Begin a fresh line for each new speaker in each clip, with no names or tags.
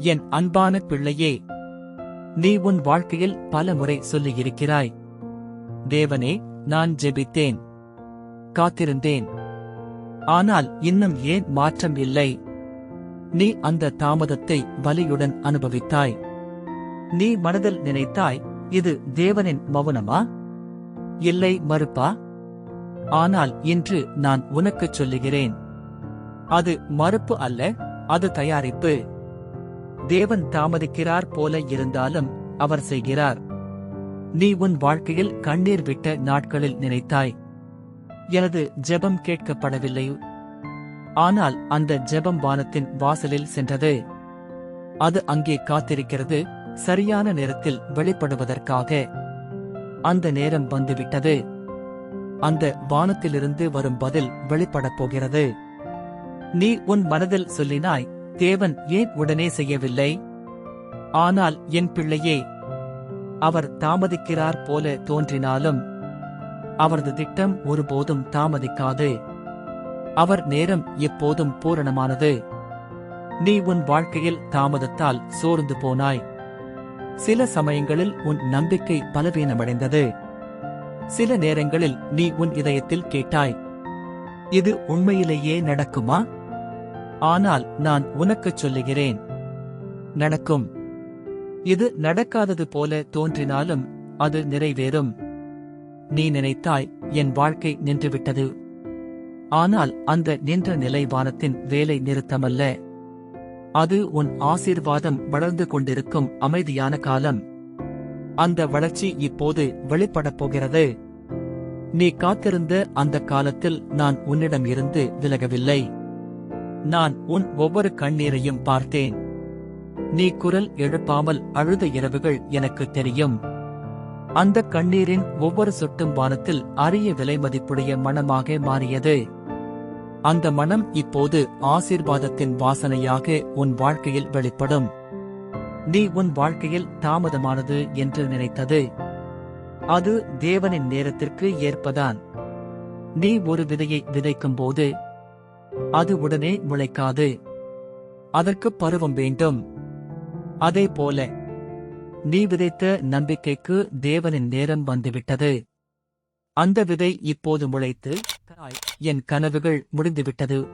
என் அன்பான பிள்ளையே நீ உன் வாழ்க்கையில் பல முறை சொல்லியிருக்கிறாய். தேவனே நான் ஜெபித்தேன். காத்திருந்தேன். ஆனால் இன்னும் ஏன் மாற்றம் இல்லை? நீ அந்த தாமதத்தை வலியுடன் அனுபவித்தாய். நீ மனதில் நினைத்தாய் இது தேவனின் மௌனமா இல்லை மறுப்பா? ஆனால் இன்று நான் உனக்குச் சொல்லுகிறேன். அது மறுப்பு அல்ல அது தயாரிப்பு. தேவன் தாமதிக்கிறார் போல இருந்தாலும் அவர் செய்கிறார். நீ உன் வாழ்க்கையில் கண்ணீர் விட்ட நாட்களில் நினைத்தாய். எனது ஜெபம் கேட்கப்படவில்லை. ஆனால் அந்த ஜெபம் வானத்தின் வாசலில் சென்றது. அது அங்கே காத்திருக்கிறது சரியான நேரத்தில் வெளிப்படுவதற்காக. அந்த நேரம் வந்துவிட்டது. அந்த வானத்திலிருந்து வரும் பதில் வெளிப்படப் போகிறது. நீ உன் மனதில் சொல்லினாய் தேவன் ஏன் உடனே செய்யவில்லை? ஆனால் என் பிள்ளையே அவர் தாமதிக்கிறார் போல தோன்றினாலும் அவரது திட்டம் ஒருபோதும் தாமதிக்காது. அவர் நேரம் எப்போதும் பூரணமானது. நீ உன் வாழ்க்கையில் தாமதத்தால் சோர்ந்து போனாய். சில சமயங்களில் உன் நம்பிக்கை பலவீனமடைந்தது. சில நேரங்களில் நீ உன் இதயத்தில் கேட்டாய் இது உண்மையிலேயே நடக்குமா? ஆனால் நான் உனக்குச் சொல்லுகிறேன். நடக்கும். இது நடக்காதது போல தோன்றினாலும் அது நிறைவேறும். நீ நினைத்தாய் என் வாழ்க்கை நின்றுவிட்டது. ஆனால் அந்த நின்ற நிலை வானத்தின் வேலை நிறுத்தமல்ல. அது உன் ஆசீர்வாதம் வளர்ந்து கொண்டிருக்கும் அமைதியான காலம். அந்த வளர்ச்சி இப்போது வெளிப்படப் போகிறது. நீ காத்திருந்த அந்த காலத்தில் நான் உன்னிடம் இருந்து விலகவில்லை. நான் உன் ஒவ்வொரு கண்ணீரையும் பார்த்தேன். நீ குரல் எழுப்பாமல் அழுத இரவுகள் எனக்கு தெரியும். அந்த கண்ணீரின் ஒவ்வொரு சொட்டும் வானத்தில் அரிய விலை மதிப்புடைய மனமாக மாறியது. அந்த மனம் இப்போது ஆசீர்வாதத்தின் வாசனையாக உன் வாழ்க்கையில் வெளிப்படும். நீ உன் வாழ்க்கையில் தாமதமானது என்று நினைத்தது. அது தேவனின் நேரத்திற்கு ஏற்பதான். நீ ஒரு விதையை விதைக்கும் போது அது உடனே முளைக்காது. அதற்கு பருவம் வேண்டும். அதே போல நீ விதைத்த நம்பிக்கைக்கு தேவனின் நேரம் வந்துவிட்டது. அந்த விதை இப்போது முளைத்து என் கனவுகள் முடிந்துவிட்டது.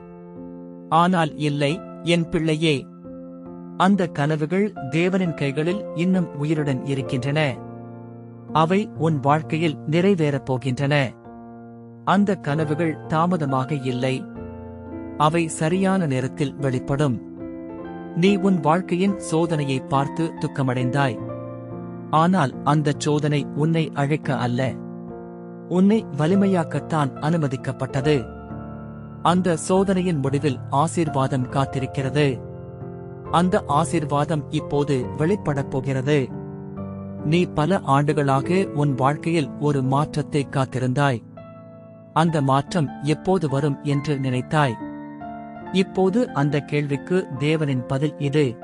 ஆனால் இல்லை என் பிள்ளையே அந்த கனவுகள் தேவனின் கைகளில் இன்னும் உயிருடன் இருக்கின்றன. அவை உன் வாழ்க்கையில் நிறைவேறப் போகின்றன. அந்த கனவுகள் தாமதமாக இல்லை. அவை சரியான நேரத்தில் வெளிப்படும். நீ உன் வாழ்க்கையின் சோதனையை பார்த்து துக்கமடைந்தாய். ஆனால் அந்த சோதனை உன்னை அழைக்க அல்ல. உன்னை வலிமையாக்கத்தான் அனுமதிக்கப்பட்டது. அந்த சோதனையின் முடிவில் ஆசீர்வாதம் காத்திருக்கிறது. அந்த ஆசீர்வாதம் இப்போது வெளிப்படப் போகிறது. நீ பல ஆண்டுகளாக உன் வாழ்க்கையில் ஒரு மாற்றத்தை காத்திருந்தாய். அந்த மாற்றம் எப்போது வரும் என்று நினைத்தாய். இப்போது அந்த கேள்விக்கு தேவனின் பதில் இது.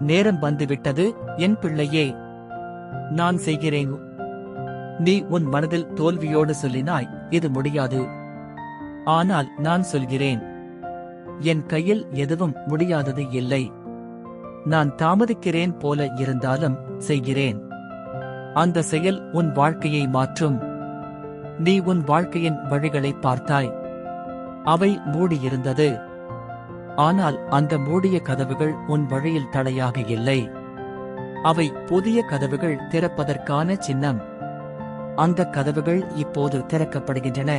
நேரம் வந்துவிட்டது என் பிள்ளையே. நான் செய்கிறேன். நீ உன் மனதில் தோல்வியோடு சொல்லினாய் இது முடியாது. ஆனால் நான் சொல்கிறேன். என் கையில் எதுவும் முடியாதது இல்லை. நான் தாமதிக்கிறேன் போல இருந்தாலும் செய்கிறேன். அந்த செயல் உன் வாழ்க்கையை மாற்றும். நீ உன் வாழ்க்கையின் வழிகளை பார்த்தாய். அவை மூடியிருந்தது. ஆனால் அந்த மூடிய கதவுகள் உன் வழியில் தடையாக இல்லை. அவை புதிய கதவுகள் திறப்பதற்கான சின்னம். அந்த கதவுகள் இப்போது திறக்கப்படுகின்றன.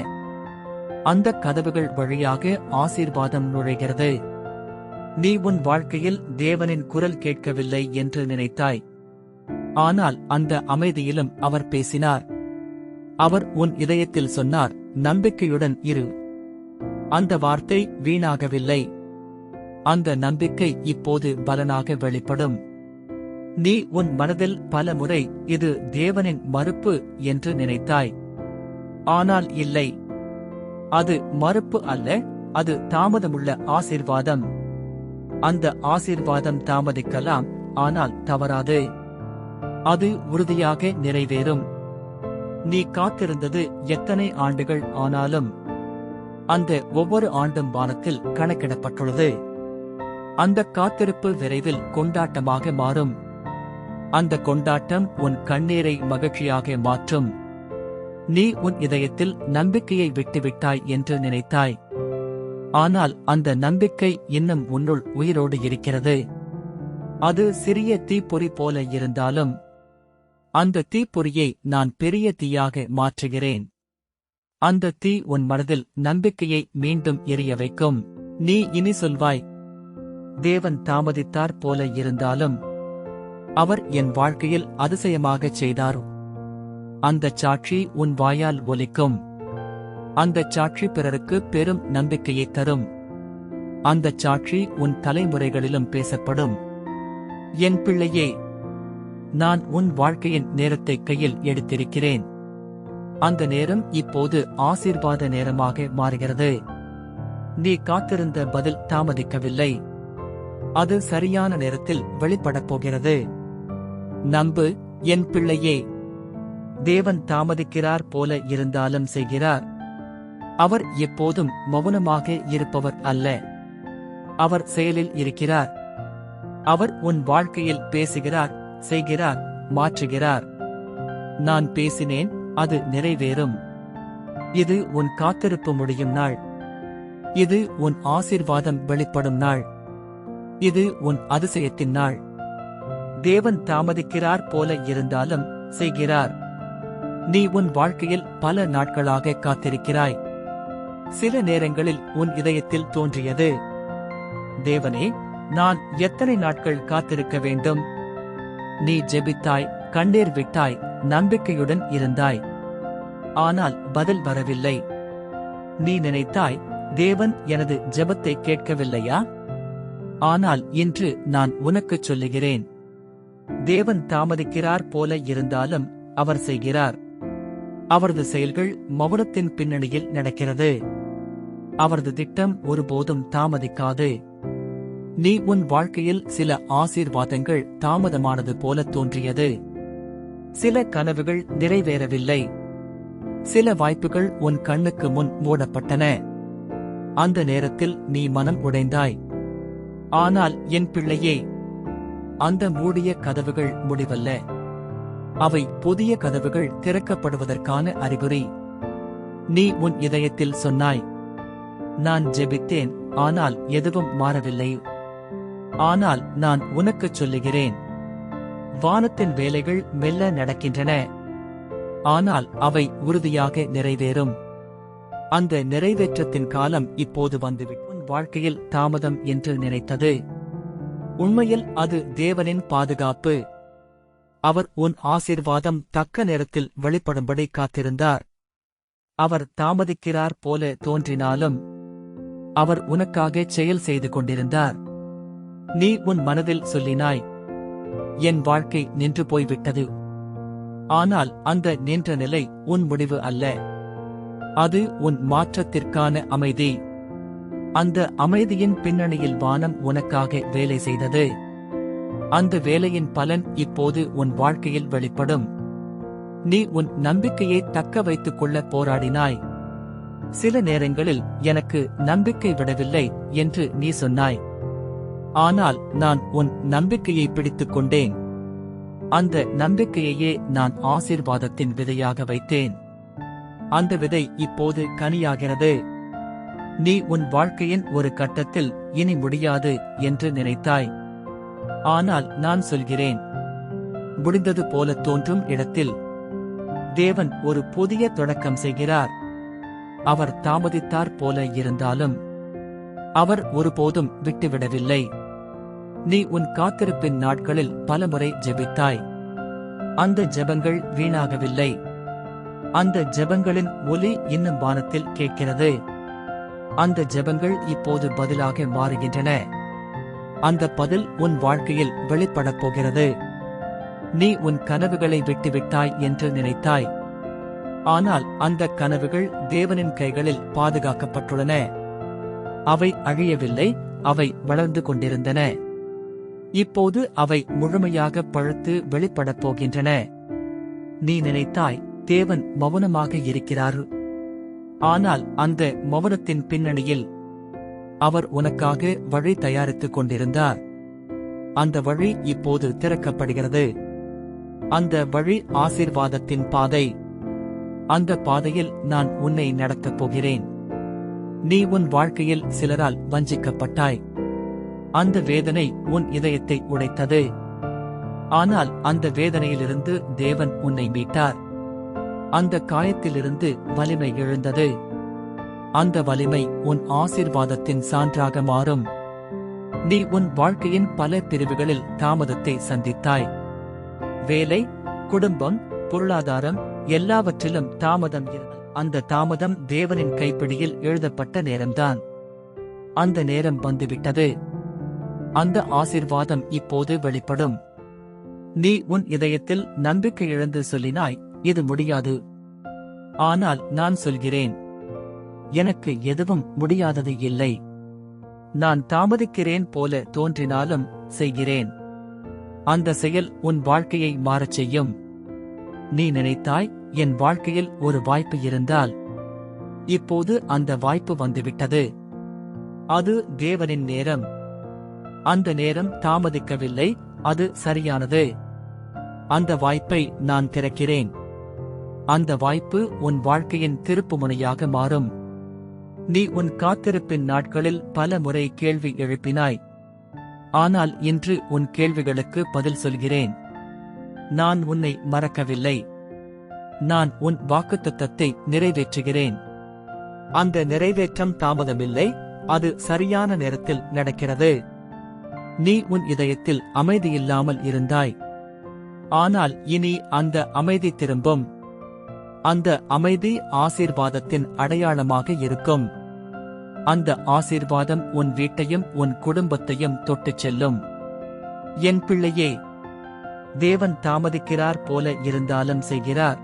அந்த கதவுகள் வழியாக ஆசீர்வாதம் நுழைகிறது. நீ உன் வாழ்க்கையில் தேவனின் குரல் கேட்கவில்லை என்று நினைத்தாய். ஆனால் அந்த அமைதியிலும் அவர் பேசினார். அவர் உன் இதயத்தில் சொன்னார் நம்பிக்கையுடன் இரு. அந்த வார்த்தை வீணாகவில்லை. அந்த நம்பிக்கை இப்போது பலனாக வெளிப்படும். நீ உன் மனதில் பல முறை இது தேவனின் மறுப்பு என்று நினைத்தாய். ஆனால் இல்லை. அது மறுப்பு அல்ல அது தாமதமுள்ள ஆசீர்வாதம். அந்த ஆசீர்வாதம் தாமதிக்கலாம் ஆனால் தவறாது. அது உறுதியாக நிறைவேறும். நீ காத்திருந்தது எத்தனை ஆண்டுகள் ஆனாலும் அந்த ஒவ்வொரு ஆண்டும் வானத்தில் கணக்கிடப்பட்டுள்ளது. அந்த காத்திருப்பு விரைவில் கொண்டாட்டமாக மாறும். அந்த கொண்டாட்டம் உன் கண்ணீரை மகிழ்ச்சியாக மாற்றும். நீ உன் இதயத்தில் நம்பிக்கையை விட்டுவிட்டாய் என்று நினைத்தாய். ஆனால் அந்த நம்பிக்கை இன்னும் உன்னுள் உயிரோடு இருக்கிறது. அது சிறிய தீப்பொறி போல இருந்தாலும் அந்த தீப்பொறியை நான் பெரிய தீயாக மாற்றுகிறேன். அந்த தீ உன் மனதில் நம்பிக்கையை மீண்டும் எரிய வைக்கும். நீ இனி சொல்வாய் தேவன் தாமதித்தார் போல இருந்தாலும் அவர் என் வாழ்க்கையில் அதிசயமாகச் செய்தார்? அந்தச் சாட்சி உன் வாயால் ஒலிக்கும். அந்தச் சாட்சி பிறருக்கு பெரும் நம்பிக்கையை தரும். அந்தச் சாட்சி உன் தலைமுறைகளிலும் பேசப்படும். என் பிள்ளையே நான் உன் வாழ்க்கையின் நேரத்தை கையில் எடுத்திருக்கிறேன். அந்த நேரம் இப்போது ஆசீர்வாத நேரமாக மாறுகிறது. நீ காத்திருந்த பதில் தாமதிக்கவில்லை. அது சரியான நேரத்தில் வெளிப்படப் போகிறது. நம்பு என் பிள்ளையே. தேவன் தாமதிக்கிறார் போல இருந்தாலும் செய்கிறார். அவர் எப்போதும் மௌனமாக இருப்பவர் அல்ல. அவர் செயலில் இருக்கிறார். அவர் உன் வாழ்க்கையில் பேசுகிறார் செய்கிறார் மாற்றுகிறார். நான் பேசினேன் அது நிறைவேறும். இது உன் காத்திருப்பு முடியும் நாள். இது உன் ஆசிர்வாதம் வெளிப்படும் நாள். இது உன் அதிசயத்தின் நாள். தேவன் தாமதிக்கிறார் போல இருந்தாலும் செய்கிறார். நீ உன் வாழ்க்கையில் பல நாட்களாக காத்திருக்கிறாய். சில நேரங்களில் உன் இதயத்தில் தோன்றியது. தேவனே நான் எத்தனை நாட்கள் காத்திருக்க வேண்டும்? நீ ஜெபித்தாய் கண்ணீர் விட்டாய் நம்பிக்கையுடன் இருந்தாய். ஆனால் பதில் வரவில்லை. நீ நினைத்தாய் தேவன் எனது ஜெபத்தை கேட்கவில்லையா? ஆனால் இன்று நான் உனக்குச் சொல்லுகிறேன். தேவன் தாமதிக்கிறார் போல இருந்தாலும் அவர் செய்கிறார். அவரது செயல்கள் மௌனத்தின் பின்னணியில் நடக்கிறது. அவரது திட்டம் ஒருபோதும் தாமதிக்காது. நீ உன் வாழ்க்கையில் சில ஆசீர்வாதங்கள் தாமதமானது போல தோன்றியது. சில கனவுகள் நிறைவேறவில்லை. சில வாய்ப்புகள் உன் கண்ணுக்கு முன் மூடப்பட்டன. அந்த நேரத்தில் நீ மனம் உடைந்தாய். ஆனால் என் பிள்ளையே அந்த மூடிய கதவுகள் முடிவல்ல. அவை புதிய கதவுகள் திறக்கப்படுவதற்கான அறிகுறி. நீ உன் இதயத்தில் சொன்னாய் நான் ஜெபித்தேன் ஆனால் எதுவும் மாறவில்லை. ஆனால் நான் உனக்குச் சொல்லுகிறேன். வானத்தின் வேலைகள் மெல்ல நடக்கின்றன. ஆனால் அவை உறுதியாக நிறைவேறும். அந்த நிறைவேற்றத்தின் காலம் இப்போது வந்துவிட்டது வாழ்க்கையில் தாமதம் என்று நினைத்தது. உண்மையில் அது தேவனின் பாதுகாப்பு. அவர் உன் ஆசீர்வாதம் தக்க நேரத்தில் வெளிப்படும்படி காத்திருந்தார். அவர் தாமதிக்கிறார் போல தோன்றினாலும் அவர் உனக்காக செயல் செய்து கொண்டிருந்தார். நீ உன் மனதில் சொல்லினாய் என் வாழ்க்கை நின்று போய்விட்டது. ஆனால் அந்த நின்ற நிலை உன் முடிவு அல்ல. அது உன் மாற்றத்திற்கான அமைதி. அந்த அமைதியின் பின்னணியில் வானம் உனக்காக வேலை செய்தது. அந்த வேலையின் பலன் இப்போது உன் வாழ்க்கையில் வெளிப்படும். நீ உன் நம்பிக்கையை தக்க வைத்துக் கொள்ள போராடினாய். சில நேரங்களில் எனக்கு நம்பிக்கை விடவில்லை என்று நீ சொன்னாய். ஆனால் நான் உன் நம்பிக்கையை பிடித்துக் கொண்டேன். அந்த நம்பிக்கையையே நான் ஆசீர்வாதத்தின் விதையாக வைத்தேன். அந்த விதை இப்போது கனியாகிறது. நீ உன் வாழ்க்கையின் ஒரு கட்டத்தில் இனி முடியாது என்று நினைத்தாய். ஆனால் நான் சொல்கிறேன். முடிந்தது போல தோன்றும் இடத்தில் தேவன் ஒரு புதிய தொடக்கம் செய்கிறார். அவர் தாமதித்தார் போல இருந்தாலும் அவர் ஒருபோதும் விட்டுவிடவில்லை. நீ உன் காத்திருப்பின் நாட்களில் பலமுறை ஜெபித்தாய். அந்த ஜெபங்கள் வீணாகவில்லை. அந்த ஜெபங்களின் ஒலி இன்னும் வானத்தில் கேட்கிறது. அந்த ஜெபங்கள் இப்போது பதிலாக மாறுகின்றன. அந்த பதில் உன் வாழ்க்கையில் வெளிப்படப் போகிறது. நீ உன் கனவுகளை விட்டுவிட்டாய் என்று நினைத்தாய். ஆனால் அந்த கனவுகள் தேவனின் கைகளில் பாதுகாக்கப்பட்டுள்ளன. அவை அழியவில்லை அவை வளர்ந்து கொண்டிருந்தன. இப்போது அவை முழுமையாக பழுத்து வெளிப்படப் போகின்றன. நீ நினைத்தாய் தேவன் மௌனமாக இருக்கிறார். ஆனால் அந்த மௌனத்தின் பின்னணியில் அவர் உனக்காக வழி தயாரித்துக் கொண்டிருந்தார். அந்த வழி இப்போது திறக்கப்படுகிறது. அந்த வழி ஆசீர்வாதத்தின் பாதை. அந்த பாதையில் நான் உன்னை நடத்தப் போகிறேன். நீ உன் வாழ்க்கையில் சிலரால் வஞ்சிக்கப்பட்டாய். அந்த வேதனை உன் இதயத்தை உடைத்தது. ஆனால் அந்த வேதனையிலிருந்து தேவன் உன்னை மீட்டார். அந்த காயத்திலிருந்து வலிமை எழுந்தது. அந்த வலிமை உன் ஆசிர்வாதத்தின் சான்றாக மாறும். நீ உன் வாழ்க்கையின் பல பிரிவுகளில் தாமதத்தை சந்தித்தாய். வேலை குடும்பம் பொருளாதாரம் எல்லாவற்றிலும் தாமதம் அந்த தாமதம் தேவனின் கைப்பிடியில் எழுதப்பட்ட நேரம்தான். அந்த நேரம் வந்துவிட்டது. அந்த ஆசீர்வாதம் இப்போது வெளிப்படும். நீ உன் இதயத்தில் நம்பிக்கை இழந்து சொல்லினாய் இது முடியாது. ஆனால் நான் சொல்கிறேன். எனக்கு எதுவும் முடியாதது இல்லை. நான் தாமதிக்கிறேன் போல தோன்றினாலும் செய்கிறேன். அந்த செயல் உன் வாழ்க்கையை மாறச் செய்யும். நீ நினைத்தாய் என் வாழ்க்கையில் ஒரு வாய்ப்பு இருந்தால். இப்போது அந்த வாய்ப்பு வந்துவிட்டது. அது தேவனின் நேரம். அந்த நேரம் தாமதிக்கவில்லை அது சரியானது. அந்த வாய்ப்பை நான் திறக்கிறேன். அந்த வாய்ப்பு உன் வாழ்க்கையின் திருப்புமுனையாக மாறும். நீ உன் காத்திருப்பின் நாட்களில் பல முறை கேள்வி எழுப்பினாய். ஆனால் இன்று உன் கேள்விகளுக்கு பதில் சொல்கிறேன். நான் உன்னை மறக்கவில்லை. நான் உன் வாக்குத்தத்தத்தை நிறைவேற்றுகிறேன். அந்த நிறைவேற்றம் தாமதமில்லை அது சரியான நேரத்தில் நடக்கிறது. நீ உன் இதயத்தில் அமைதியில்லாமல் இருந்தாய். ஆனால் இனி அந்த அமைதி திரும்பும். அந்த அமைதி ஆசீர்வாதத்தின் அடையாளமாக இருக்கும். அந்த ஆசீர்வாதம் உன் வீட்டையும் உன் குடும்பத்தையும் தொட்டுச் செல்லும். என் பிள்ளையே தேவன் தாமதிக்கிறார் போல இருந்தாலும் செய்கிறார்.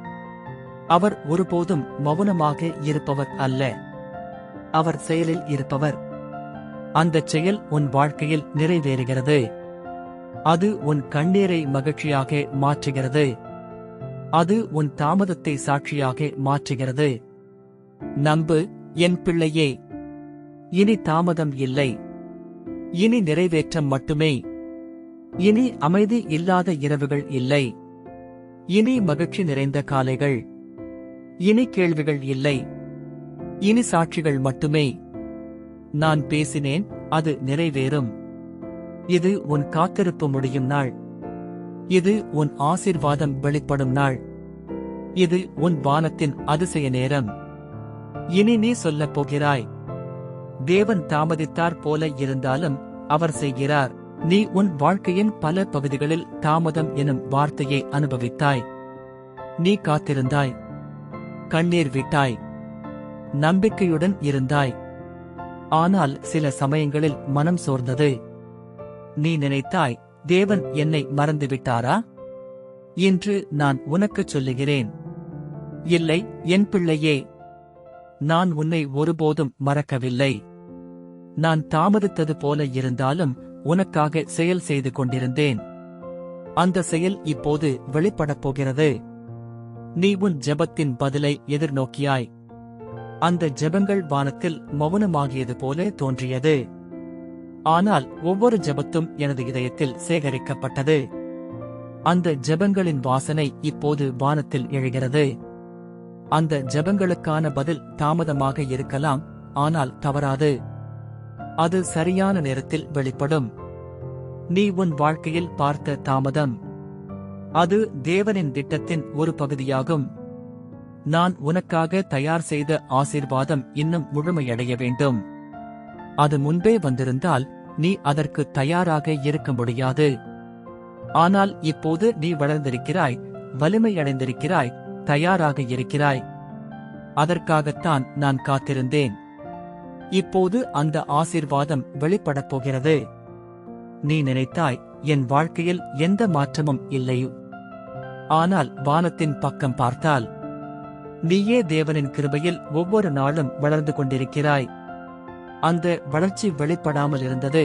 அவர் ஒருபோதும் மௌனமாக இருப்பவர் அல்ல. அவர் செயலில் இருப்பவர். அந்தச் செயல் உன் வாழ்க்கையில் நிறைவேறுகிறது. அது உன் கண்ணீரை மகிழ்ச்சியாக மாற்றுகிறது. அது உன் தாமதத்தை சாட்சியாக மாற்றுகிறது. நம்பு என் பிள்ளையே. இனி தாமதம் இல்லை. இனி நிறைவேற்றம் மட்டுமே. இனி அமைதி இல்லாத இரவுகள் இல்லை. இனி மகிழ்ச்சி நிறைந்த காலைகள். இனி கேள்விகள் இல்லை. இனி சாட்சிகள் மட்டுமே. நான் பேசினேன் அது நிறைவேறும். இது உன் காத்திருப்பு முடியும் நாள். இது உன் ஆசீர்வாதம் வெளிப்படும் நாள். இது உன் வானத்தின் அதிசய நேரம். இனி நீ சொல்லப் போகிறாய். தேவன் தாமதித்தார் போல இருந்தாலும் அவர் செய்கிறார். நீ உன் வாழ்க்கையின் பல பகுதிகளில் தாமதம் எனும் வார்த்தையை அனுபவித்தாய். நீ காத்திருந்தாய். கண்ணீர் விட்டாய். நம்பிக்கையுடன் இருந்தாய். ஆனால் சில சமயங்களில் மனம் சோர்ந்தது. நீ நினைத்தாய் தேவன் என்னை மறந்துவிட்டாரா? என்று நான் உனக்குச் சொல்லுகிறேன். இல்லை என் பிள்ளையே நான் உன்னை ஒருபோதும் மறக்கவில்லை. நான் தாமதித்தது போல இருந்தாலும் உனக்காக செயல் செய்து கொண்டிருந்தேன். அந்த செயல் இப்போது வெளிப்படப் போகிறது. நீ உன் ஜெபத்தின் பதிலை எதிர்நோக்கியாய். அந்த ஜெபங்கள் வானத்தில் மௌனமாகியது போல தோன்றியது. ஆனால் ஒவ்வொரு ஜெபத்தும் எனது இதயத்தில் சேகரிக்கப்பட்டது. அந்த ஜெபங்களின் வாசனை இப்போது வானத்தில் எழுகிறது. அந்த ஜெபங்களுக்கான பதில் தாமதமாக இருக்கலாம் ஆனால் தவறாது. அது சரியான நேரத்தில் வெளிப்படும். நீ உன் வாழ்க்கையில் பார்த்த தாமதம். அது தேவனின் திட்டத்தின் ஒரு பகுதியாகும். நான் உனக்காக தயார் செய்த ஆசீர்வாதம் இன்னும் முழுமையடைய வேண்டும். அது முன்பே வந்திருந்தால் நீ அதற்கு தயாராக இருக்க முடியாது. ஆனால் இப்போது நீ வளர்ந்திருக்கிறாய் வலிமையடைந்திருக்கிறாய் தயாராக இருக்கிறாய். அதற்காகத்தான் நான் காத்திருந்தேன். இப்போது அந்த ஆசீர்வாதம் வெளிப்படப் போகிறது. நீ நினைத்தாய் என் வாழ்க்கையில் எந்த மாற்றமும் இல்லை. ஆனால் வானத்தின் பக்கம் பார்த்தால் நீயே தேவனின் கிருபையில் ஒவ்வொரு நாளும் வளர்ந்து கொண்டிருக்கிறாய். அந்த வளர்ச்சி வெளிப்படாமல் இருந்தது.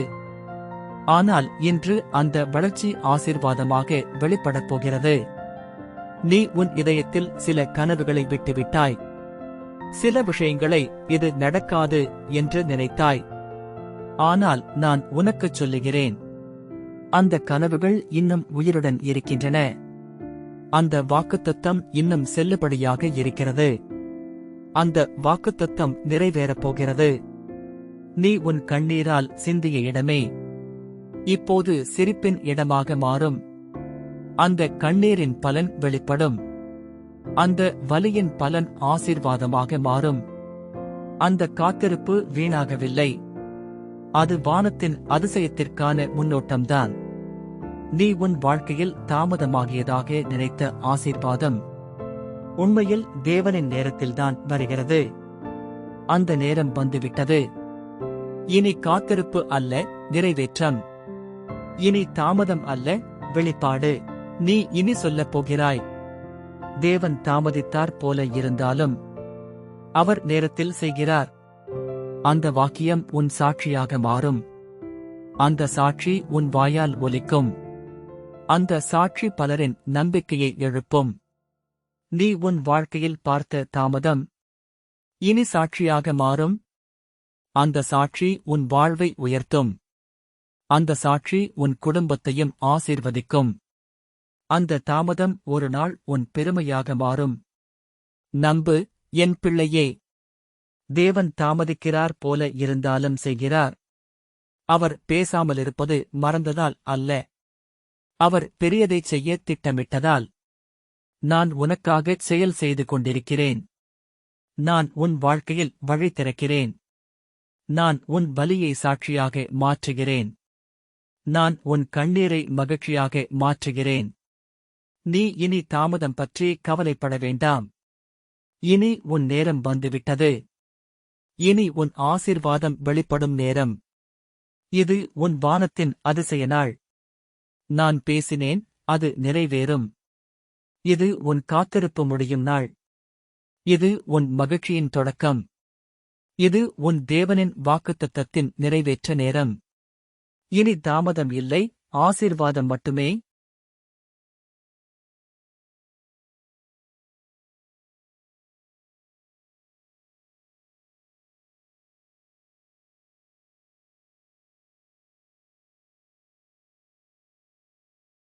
ஆனால் இன்று அந்த வளர்ச்சி ஆசீர்வாதமாக வெளிப்படப் போகிறது. நீ உன் இதயத்தில் சில கனவுகளை விட்டுவிட்டாய். சில விஷயங்களை இது நடக்காது என்று நினைத்தாய். ஆனால் நான் உனக்குச் சொல்லுகிறேன். அந்த கனவுகள் இன்னும் உயிருடன் இருக்கின்றன. அந்த வாக்குத்தத்தம் இன்னும் செல்லுபடியாக இருக்கிறது. அந்த வாக்குத்தத்தம் நிறைவேறப் போகிறது. நீ உன் கண்ணீரால் சிந்திய இடமே. இப்போது சிரிப்பின் இடமாக மாறும். அந்த கண்ணீரின் பலன் வெளிப்படும். அந்த வலியின் பலன் ஆசீர்வாதமாக மாறும். அந்த காத்திருப்பு வீணாகவில்லை. அது வானத்தின் அதிசயத்திற்கான முன்னோட்டம்தான். நீ உன் வாழ்க்கையில் தாமதமாகியதாக நினைத்த ஆசீர்வாதம். உண்மையில் தேவனின் நேரத்தில்தான் வருகிறது. அந்த நேரம் வந்துவிட்டது. இனி காத்திருப்பு அல்ல நிறைவேற்றம். இனி தாமதம் அல்ல வெளிப்பாடு. நீ இனி சொல்லப் போகிறாய். தேவன் தாமதித்தார் போல இருந்தாலும் அவர் நேரத்தில் செய்கிறார். அந்த வாக்கியம் உன் சாட்சியாக மாறும். அந்த சாட்சி உன் வாயால் ஒலிக்கும். அந்த சாட்சி பலரின் நம்பிக்கையை எழுப்பும். நீ உன் வாழ்க்கையில் பார்த்த தாமதம் இனி சாட்சியாக மாறும். அந்த சாட்சி உன் வாழ்வை உயர்த்தும். அந்த சாட்சி உன் குடும்பத்தையும் ஆசீர்வதிக்கும். அந்த தாமதம் ஒரு நாள் உன் பெருமையாக மாறும். நம்பு என் பிள்ளையே. தேவன் தாமதிக்கிறார் போல இருந்தாலும் செய்கிறார். அவர் பேசாமலிருப்பது மறந்ததால் அல்ல. அவர் பெரியதைச் செய்ய திட்டமிட்டதால். நான் உனக்காக செயல் செய்து கொண்டிருக்கிறேன். நான் உன் வாழ்க்கையில் வழி திறக்கிறேன். நான் உன் பலியை சாட்சியாக மாற்றுகிறேன். நான் உன் கண்ணீரை மகிழ்ச்சியாக மாற்றுகிறேன். நீ இனி தாமதம் பற்றி கவலைப்பட வேண்டாம். இனி உன் நேரம் வந்துவிட்டது. இனி உன் ஆசீர்வாதம் வெளிப்படும் நேரம். இது உன் வானத்தின் அதிசய நாள். நான் பேசினேன் அது நிறைவேறும். இது உன் காத்திருப்பு முடியும் நாள். இது உன் மகிழ்ச்சியின் தொடக்கம். இது உன் தேவனின் வாக்குத்தத்தத்தின் நிறைவேற்ற நேரம். இனி தாமதம் இல்லை ஆசீர்வாதம் மட்டுமே.